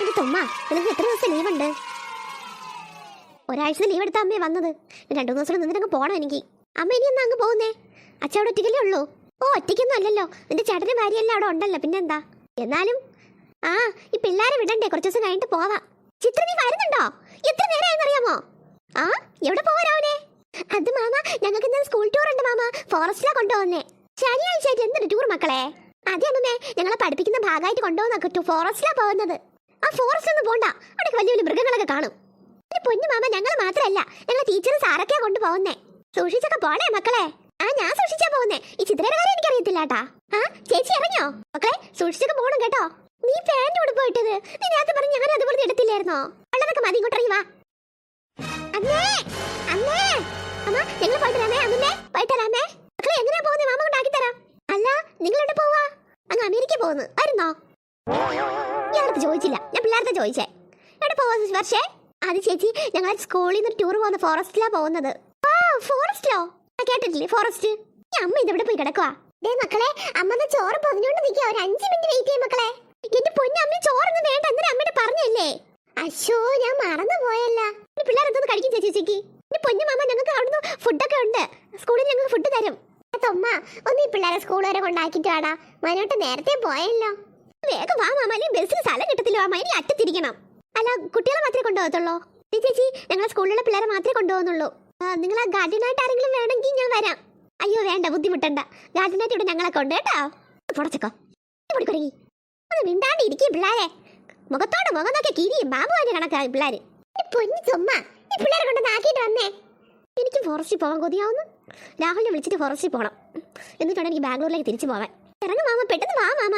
എന്റെ തുമ്മ നിനക്ക് എത്ര ദിവസം ലീവുണ്ട് ഒരാഴ്ച ലീവ് എടുത്ത അമ്മയെ വന്നത്. രണ്ടു ദിവസം നിന്നിട്ട് പോണം എനിക്ക്. അമ്മ ഇനി എന്നാ അങ്ങ് പോകുന്നേ? അച്ഛ അവിടെ ഒറ്റയ്ക്കല്ലേ ഉള്ളൂ? ഓ ഒറ്റയ്ക്കൊന്നും അല്ലല്ലോ. നിന്റെ ചേട്ടനും ഭാര്യയെല്ലാം അവിടെ ഉണ്ടല്ലോ. പിന്നെന്താ എന്നാലും ആ ഈ പിള്ളേരെ വിടണ്ടേ? കുറച്ച് ദിവസം കഴിഞ്ഞിട്ട് പോവാ. ചിത്ര നീ വരുന്നുണ്ടോ? എത്ര നേരമായെന്നറിയാമോ? ആ എവിടെ പോവാ രാവിലെ? അത് മാമ ഞങ്ങൾക്ക് ഇന്ന് സ്കൂൾ ടൂർ ഉണ്ട് മാമ. ഫോറസ്റ്റിലാ കൊണ്ടുപോകുന്നേ. ശനിയാഴ്ച ആയിട്ട് എന്തൊരു ടൂർ മക്കളെ? അതെ അമ്മേ ഞങ്ങളെ പഠിപ്പിക്കുന്ന ഭാഗമായിട്ട് കൊണ്ടുപോകുന്ന ഫോറസ്റ്റിലാ പോകുന്നത്. ആ ഫോറസ്റ്റ് ഒന്നും പോണ്ട. അവിടെ വലിയ വലിയ മൃഗങ്ങളൊക്കെ കാണും. പൊന്നു മാമ ഞങ്ങൾ മാത്രമല്ല ഞങ്ങൾ ടീച്ചറും സാറൊക്കെയാ കൊണ്ടുപോകുന്നേ. സൂക്ഷിച്ചൊക്കെ പോണേ മക്കളെ. ആ ഞാൻ സൂക്ഷിച്ചാ പോകുന്നേ. ഈ ചിത്രയുടെ കാര്യം എനിക്കറിയത്തില്ല കേട്ടാ ആ ചേച്ചി ഇറങ്ങിയോ? മക്കളെ സൂക്ഷിച്ചൊക്കെ പോണം കേട്ടോ. നീ പാന്റ് ഉടുപ്പ് ഇട്ടത് നീ നേരത്തെ പറഞ്ഞ് ഞാൻ അതുപോലെ എടുത്തില്ലായിരുന്നോ ഉള്ളതൊക്കെ മതി ഇങ്ങോട്ട് ഇറങ്ങി വാ. അമ്മേ അമ്മേ. അമ്മ ഞങ്ങൾ പോയിട്ട് രാമേ അമ്മേ പോയിട്ട് രാമേ മക്കളെ എങ്ങനെയാ പോകുന്നത് മാമ കൊണ്ടാക്കി തരാം അല്ല നിങ്ങൾ പോവാ? അങ്ങ് അമേരിക്ക പോകുന്നു. വരുന്നോ? ഞാനടുത്ത് ചോദിച്ചില്ല. ഞാൻ പിള്ളേരത്തെ ചോദിച്ചേ. എവിടെ പോവാ വർഷേ. അത് ചേച്ചി ഞങ്ങൾ സ്കൂളിൽ നിന്ന് ടൂർ പോകുന്ന ഫോറസ്റ്റിലാ പോകുന്നത്. ഫോറസ്റ്റിലോ? കേട്ടിട്ടില്ലേ ഫോറസ്റ്റ്? ഈ അമ്മ ഇതെവിടെ പോയി കിടക്കുവാ? മക്കളെ അമ്മ ചോറ് പൊതിഞ്ഞോണ്ട് നിൽക്കുക ഒരു അഞ്ച് മിനിറ്റ് വെയിറ്റ് ചെയ്യും മക്കളെ. എന്റെ പൊന്നമ്മ ചോറൊന്നും വേണ്ട. എന്തിനാ അമ്മയുടെ പറഞ്ഞല്ലേ? അശോ ഞാൻ മറന്നു പോയല്ല. പിള്ളേർ എന്തൊന്ന് കഴിക്കും ചേച്ചി ചേച്ചിക്ക് എന്റെ പൊന്നു മാമ ഞങ്ങൾക്ക് അവിടുന്ന് ഫുഡൊക്കെ ഉണ്ട്. സ്കൂളിൽ ഞങ്ങൾക്ക് ഫുഡ് തരും. തൊമ്മ ഒന്ന് ഈ പിള്ളേരെ സ്കൂൾ വരെ കൊണ്ടാക്കിട്ട് വാടാ. മനോട്ട് നേരത്തെ പോയല്ലോ. വേഗം വാ മാമ അല്ലെങ്കിൽ ബസ്സിന് സ്ഥലം കിട്ടത്തില്ല മാമ ഇനി അറ്റത്തിരിക്കണം. അല്ല കുട്ടികളെ മാത്രമേ കൊണ്ടുപോകത്തുള്ളൂ? ഡി ചേച്ചി ഞങ്ങളെ സ്കൂളിലുള്ള പിള്ളേരെ മാത്രമേ കൊണ്ടുപോകുന്നുള്ളൂ. നിങ്ങൾ ആ ഗാർഡിയനായിട്ട് ആരെങ്കിലും വേണമെങ്കിൽ ഞാൻ വരാം. അയ്യോ വേണ്ട ബുദ്ധിമുട്ടണ്ട. ഗാർഡിയനായിട്ട് ഇവിടെ ഞങ്ങളെ കൊണ്ട് കേട്ടോ. പുറച്ചക്കോ ഇവിടെ അത് മിണ്ടാണ്ട് ഇരിക്കും പിള്ളേരെ. മുഖത്തോട് മുഖം നോക്കിയ കിരിയും ബാബുവാന്റെ കണക്കായി പിള്ളേര്. പൊന്നു ചുമ്മ ഈ പിള്ളേരെ കൊണ്ട് നാക്കിയിട്ട് വന്നേ. എനിക്ക് ഫോറസ്റ്റിൽ പോകാൻ കൊതിയാവുന്നു. രാഹുലിനെ വിളിച്ചിട്ട് ഫോറസ്റ്റിൽ പോകണം എന്നിട്ടാണ് എനിക്ക് ബാംഗ്ലൂരിലേക്ക് തിരിച്ചു പോവാൻ. ഇറങ്ങ മാമ പെട്ടെന്ന് വാ മാമ.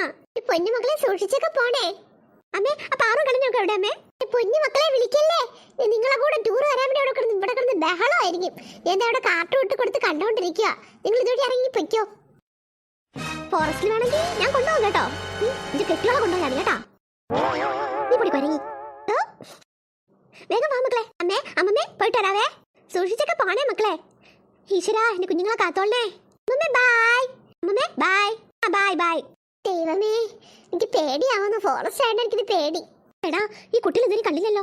പൊന്നു മക്കളെ സൂക്ഷിച്ചൊക്കെ പോണേ. അമ്മേ ആ പാറു കളഞ്ഞൊക്കെ എവിടെ അമ്മേ. പൊന്നു മക്കളെ വിളിക്കല്ലേ. നിങ്ങളെ കൂടെ ടൂർ വരാൻ വേണ്ടി അവിടെ കിടന്ന് ഇവിടെ കിടന്ന് ബഹളമായിരിക്കും. ഞാൻ അവിടെ കാർട്ടൂൺ ഇട്ട് കൊടുത്ത് കണ്ടോണ്ടിരിക്കുക നിങ്ങൾ ഇതുവഴി ഇറങ്ങി പൊയ്ക്കോ. ഫോറസ്റ്റിൽ വേണമെങ്കിൽ ഞാൻ കൊണ്ടുപോകും കേട്ടോ. ഇത് കെട്ടിയോളെ കൊണ്ടുപോകാൻ കേട്ടാ. നീ പൊടി കൊരങ്ങി. വേഗം വാ മക്കളെ. അമ്മേ അമ്മമ്മേ പോയിട്ട് വരാവേ. സൂക്ഷിച്ചൊക്കെ പോണേ മക്കളെ. ഈശ്വരാ എന്റെ കുഞ്ഞുങ്ങളെ കാത്തോളേ അമ്മമ്മേ ബൈ ബൈ ബായ് ദൈവമേ എനിക്ക് പേടിയാവുന്നു. ഫോറസ്റ്റ് ആയിട്ട് എനിക്കിത് പേടി. എടാ ഈ കുട്ടികൾ ഇതുവരെ കണ്ടില്ലല്ലോ.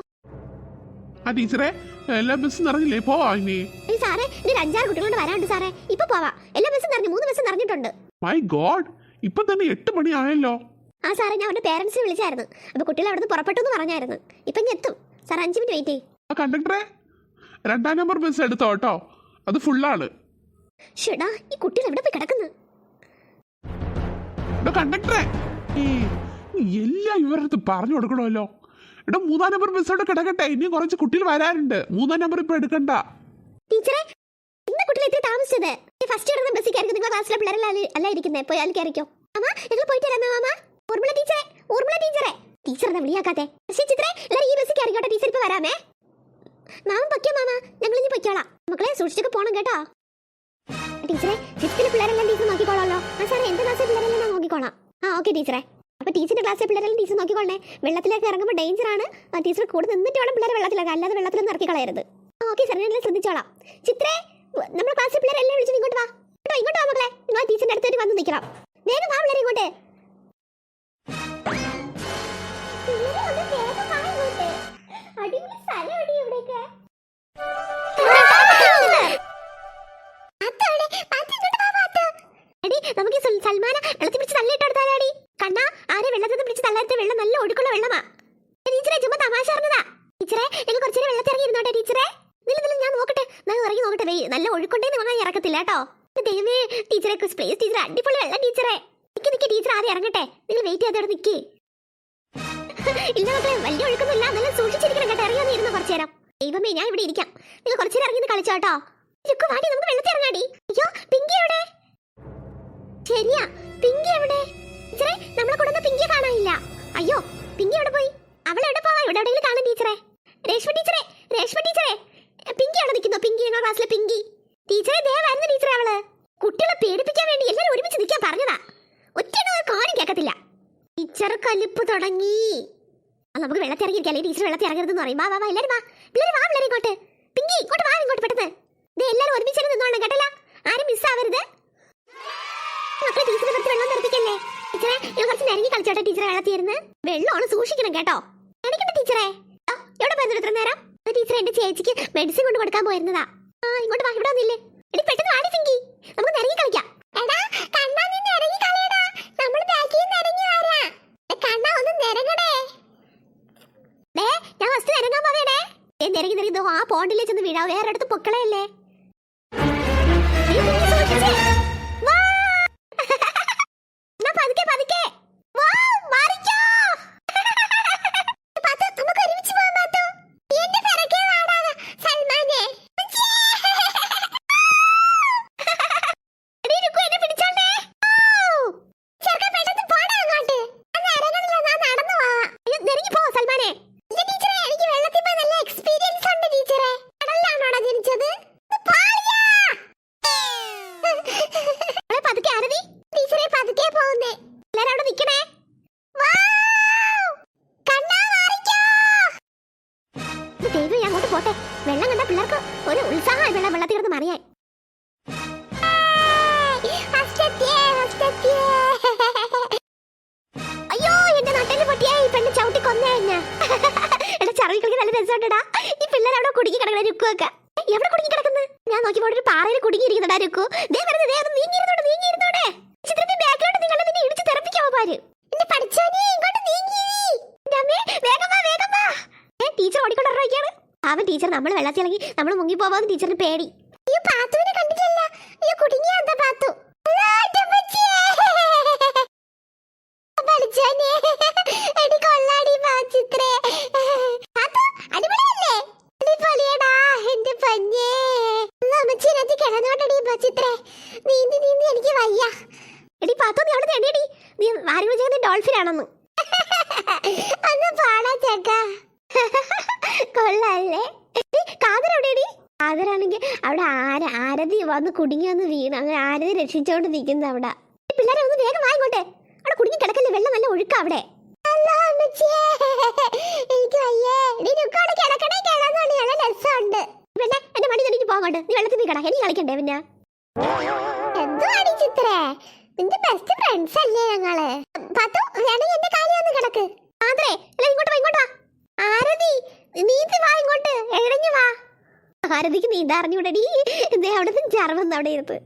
ആ ടീച്ചറെ എല്ലാ ബസ്സും നിറഞ്ഞില്ലേ? പോവാ ഇനി. ഏയ് സാറേ ഒരു അഞ്ചാറ് കുട്ടികളോട് വരാനുണ്ട് സാറേ. ഇപ്പൊ പോവാ. എല്ലാ ബസ്സും നിറഞ്ഞു മൂന്ന് ബസ്സും നിറഞ്ഞിട്ടുണ്ട്. മൈ ഗോഡ് ഇപ്പൊ തന്നെ എട്ട് മണി ആയല്ലോ ആ സാറേ ഞാൻ അവരുടെ പേരൻസിനെ വിളിച്ചായിരുന്നു. അപ്പൊ കുട്ടികൾ അവിടുന്ന് പുറപ്പെട്ടു എന്ന് പറഞ്ഞായിരുന്നു. ഇപ്പൊ ഇനി എത്തും. സാർ അഞ്ച് മിനിറ്റ് വെയിറ്റ് ചെയ്യും. ആ കണ്ടക്ടറെ രണ്ടാം നമ്പർ ബസ് എടുത്തോ കേട്ടോ. അത് ഫുള്ളാണ് ഷെടാ ഈ കുട്ടികൾ എവിടെ പോയി കിടക്കുന്നു? കണ്ടക്ടറെ. എല്ലാം ഇവരുടെ അടുത്ത് പറഞ്ഞു കൊടുക്കണമല്ലോ. എടാ മൂന്നാം നമ്പർ ബസ് അവിടെ കിടക്കട്ടെ. ഇനിയും കുറച്ച് കുട്ടികൾ വരാനുണ്ട്. മൂന്നാം നമ്പർ ഇപ്പൊ എടുക്കണ്ട. ടീച്ചറെ കുട്ടികൾ ഫസ്റ്റ് ക്ലാസ്സിലെ പിള്ളേരല്ല ടീച്ചറെ ടീച്ചറെ. ചിത്രേ ഈ കയറിക്കോട്ടെ ടീച്ചർ വരാമേ. ഇനി മക്കളെ പോണം കേട്ടോ. ടീച്ചറെ ഫിഫ്ത്തിലെ പിള്ളേരെല്ലാം ടീച്ചർ നോക്കിക്കോളാമല്ലോ. ആ സാറേ എന്റെ ക്ലാസ്സിലെ പിള്ളേരെല്ലാം ഞാൻ നോക്കിക്കോളാം. ആ ഓക്കെ ടീച്ചറെ. അപ്പൊ ടീച്ചറിന്റെ ക്ലാസ്സിലെ പിള്ളേരെല്ലാം ടീച്ചർ നോക്കിക്കോളേ വെള്ളത്തിലേക്ക് ഇറങ്ങുമ്പോൾ ഡേഞ്ചർ ആണ്. ആ, ടീച്ചർ കൂടെ നിന്നിട്ട് വേണം പിള്ളേരെ വെള്ളത്തിലാക്കാൻ അല്ലാതെ വെള്ളത്തിലൊന്നും ഇറക്കി കളയരുത് ഓക്കെ സാറേ ഞാൻ ശ്രദ്ധിച്ചോളാം. ചിത്രേ നമ്മുടെ ക്ലാസ്സിലെ പിള്ളേരെല്ലാം വിളിച്ചു ഇങ്ങോട്ട് വാ. കേട്ടോ ഇങ്ങോട്ട് വാ മക്കളെ. നിങ്ങൾ ആ ടീച്ചറിന്റെ അടുത്തേക്ക് വന്ന് നിൽക്കണം വേഗം വാ പിള്ളേരെ ഇങ്ങോട്ട്. അടിപൊളി സ്ഥലം ചുമ്മാ തമാശ പറഞ്ഞതാ. ടീച്ചറെ ഞങ്ങൾ കുറച്ചു നേരം വെള്ളത്തിൽ ഇറങ്ങി ഇരുന്നോട്ടെ ടീച്ചറെ. നില നില ഞാൻ നോക്കട്ടെ. ഞാൻ ഇറങ്ങി നോക്കട്ടെ. വെയ് നല്ല ഒഴുക്കുണ്ടെന്ന് പറഞ്ഞാൽ ഇറക്കത്തില്ല കേട്ടോ. ദൈവമേ ടീച്ചറെ പ്ലേസ് ടീച്ചർ അടിപൊളി വെള്ളം ടീച്ചറെ. നിക്ക് നിക്ക് ടീച്ചർ ആദ്യം ഇറങ്ങട്ടെ. നിങ്ങൾ വെയിറ്റ് ചെയ്തോടെ നിക്ക്. ഇല്ല മക്കളെ വലിയ ഒഴുക്കൊന്നുമില്ല. നല്ല സൂക്ഷിച്ചിരിക്കണം കേട്ടോ. ഇറങ്ങി വന്നിരുന്നു കുറച്ചു നേരം. ദൈവമേ ഞാൻ ഇവിടെ ഇരിക്കാം. നിങ്ങൾ കുറച്ചു നേരം ഇറങ്ങി കളിച്ചോട്ടോ ലുക്ക് വാടി നമുക്ക് വെള്ളത്തിൽ ഇറങ്ങാടി. അയ്യോ പിങ്കി എവിടെ? ശരിയാ പിങ്കി എവിടെ? ടീച്ചറെ നമ്മളെ കൊണ്ടുവന്ന പിങ്കിയെ കാണാനില്ല. അയ്യോ പിങ്കി എവിടെ പോയി? അവൾ എവിടെ പോവാ? ഇവിടെ എവിടെയെങ്കിലും കാണാൻ ടീച്ചറെ. രേഷ്മ ടീച്ചറെ രേഷ്മ ടീച്ചറെ. പിങ്കി അവിടെ നിൽക്കുന്നു? പിങ്കി എന്നോ ക്ലാസ്സിലെ പിങ്കി. ടീച്ചറെ ദേ വരുന്ന ടീച്ചറെ അവൾ. കുട്ടികളെ പേടിപ്പിക്കാൻ വേണ്ടി എല്ലാവരും ഒരുമിച്ച് നിൽക്കാൻ പറഞ്ഞതാ. ഒറ്റ കാര്യം കേൾക്കത്തില്ല. ടീച്ചർ കലിപ്പ് തുടങ്ങി. നമുക്ക് വെള്ളത്തിൽ ഇറങ്ങിയിരിക്കാം അല്ലെങ്കിൽ ടീച്ചർ വെള്ളത്തിൽ ഇറങ്ങരുതെന്ന് പറയും. വാ വാ എല്ലാവരും വാ. പിള്ളേർ വാ പിള്ളേർ ഇങ്ങോട്ട്. പിങ്കി ഇങ്ങോട്ട് വാ ഇങ്ങോട്ട് പെട്ടെന്ന്. ദേ എല്ലാവരും ഒരുമിച്ച് നിന്നോണം കേട്ടല്ല. ആരും മിസ്സാവരുത് മക്കളെ ടീച്ചറെ നിർത്തി വെള്ളം തെറിപ്പിക്കല്ലേ ടീച്ചറെ ഞാൻ കുറച്ച് നിരങ്ങി കളിച്ചോട്ടെ ടീച്ചറെ വെള്ളത്തിൽ ഇരുന്ന്. വെള്ളമാണ് സൂക്ഷിക്കണം കേട്ടോ. ടീച്ചറെ. എവിടെ പോയിരുന്നു ഇത്ര നേരം? ആ, ടീച്ചറെ എന്റെ ചേച്ചിക്ക് മെഡിസിൻ കൊണ്ട് കൊടുക്കാൻ പോയിരുന്നതാ. ആ ഇങ്ങോട്ട് വാ ഇവിടെ വന്നില്ലേ. എടി പെട്ടെന്ന് വാടി സിങ്കി. നമുക്ക് നിരങ്ങി കളിക്കാം. എടാ കണ്ണാ നീ നിരങ്ങി കളിയടാ. നമ്മൾ ബാക്കിൽ നിന്ന് വരാ. കണ്ണാ ഒന്ന് നിരങ്ങടേ. ഡേ ഞാൻ ഫസ്റ്റ് നിരങ്ങാൻ പോവേടേ നിരങ്ങി നിരങ്ങി ആ പോണ്ടിലേ ചെന്ന് വീഴാ. വേറെ അടുത്ത് പൊക്കളയല്ലേ. പതുക്കെ ആരതി? ടീച്ചറെ പതുക്കെ പോകുന്നേ. എല്ലാരും അവിടെ നിക്കണേ ദൈവം അങ്ങോട്ട് പോട്ടെ. വെള്ളം കണ്ട പിള്ളേർക്ക് ഒരു ഉത്സാഹമായി വെള്ളം വെള്ളത്തിൽ കിടന്ന് മറിയാൻ അയ്യോ എന്റെ നട്ടൽ പൊട്ടിയാ ഈ പെണ്ണ് ചവിട്ടി കൊന്നേ എന്നെ. എടാ ചറവി കളിക്ക് നല്ല രസമുണ്ടടാ. ഈ പിള്ളേർ അവിടെ കുടുങ്ങി കിടക്കണ രുക്കുവൊക്കെ. എവിടെ കുടുങ്ങി കിടക്കുന്നത് ഞാൻ നോക്കിയപ്പോൾ ഒരു പാറയിൽ കുടുങ്ങിയിരിക്കുന്നടാ രുക്കു. ദേ വരുന്നത് ദേ ഒന്ന് നീങ്ങിയിരുന്നോടെ നീങ്ങിയിരുന്നോടെ ചിത്രത്തിന്റെ ബാക്കിലോട്ട് നിങ്ങൾ നിന്നെ ഇടിച്ച് തെറപ്പിക്കാവോ എന്നെ പഠിച്ചാനേ ഇങ്ങോട്ട് നീങ്ങി വേഗം വാ വേഗം വാ. ഏ ടീച്ചർ ഓടിക്കൊണ്ടിരിക്കുകയാണ്. അവൻ ടീച്ചർ നമ്മൾ വെള്ളത്തിലിറങ്ങി നമ്മൾ മുങ്ങി പോവാന്ന് ടീച്ചറിന് പേടി. അയ്യോ പാത്തുവിനെ കണ്ടിട്ടില്ല അയ്യോ കുടുങ്ങിയ പാത്തു അയ്യോ, എന്റെ അമ്മച്ചിയെ. പഠിച്ചോനെ എടി കൊള്ളാടി പാച്ചിത്രേ പാത്തു അടിപൊളിയല്ലേ അടിപൊളിയടാ എന്റെ പഞ്ഞേ അമ്മച്ചിനകത്ത് കിടന്നോട്ടടി പച്ചിത്രേ നീന്തി നീന്തി എനിക്ക് വയ്യ എടി പാത്തു നീ അവിടെ തെണ്ടിയടി നീ ആരും വിളിച്ചത് ഡോൾഫിൻ ആണെന്ന് അത് പാടാ ചേക്ക കൊള്ളല്ലേ? കാതരവിടെയടി കാതരാണെങ്കിൽ അവിടെ ആര ആരതി വന്ന് കുടുങ്ങി വന്ന് വീണ് അങ്ങനെ ആരതി രക്ഷിച്ചോണ്ട് നിൽക്കുന്ന അവിടെ. പിള്ളേരെ ഒന്ന് വേഗം വാങ്ങിക്കോട്ടെ അവിടെ കുടുങ്ങി കിടക്കല്ലേ? വെള്ളം നല്ല ഒഴുക്ക അവിടെ. എനിക്ക് വയ്യേ. നീ നുക്കോട് കിടക്കണേ കിടന്നോണ്ട് നല്ല പിന്നെ എന്റെ മടി എനിക്ക് പോകണ്ട് നീ വെള്ളത്തിൽ നീ എനിക്ക് കളിക്കണ്ടേ പിന്നെ? എന്തുവാടി ചിത്രേ? നിന്റെ ബെസ്റ്റ് ഫ്രണ്ട്സ് അല്ലേ ഞങ്ങൾ? പത്തു കിടക്ക്. ആദ്രേ ഇങ്ങോട്ട് ഇങ്ങോട്ട് വാ. ആരതി വാ ഇങ്ങോട്ട് വാ. ആരതിക്ക് നീന്താ അറിഞ്ഞൂടടി ദേ അവിടെ നിന്ന് ചർവന്ന് അവിടെ ഇരുത്ത്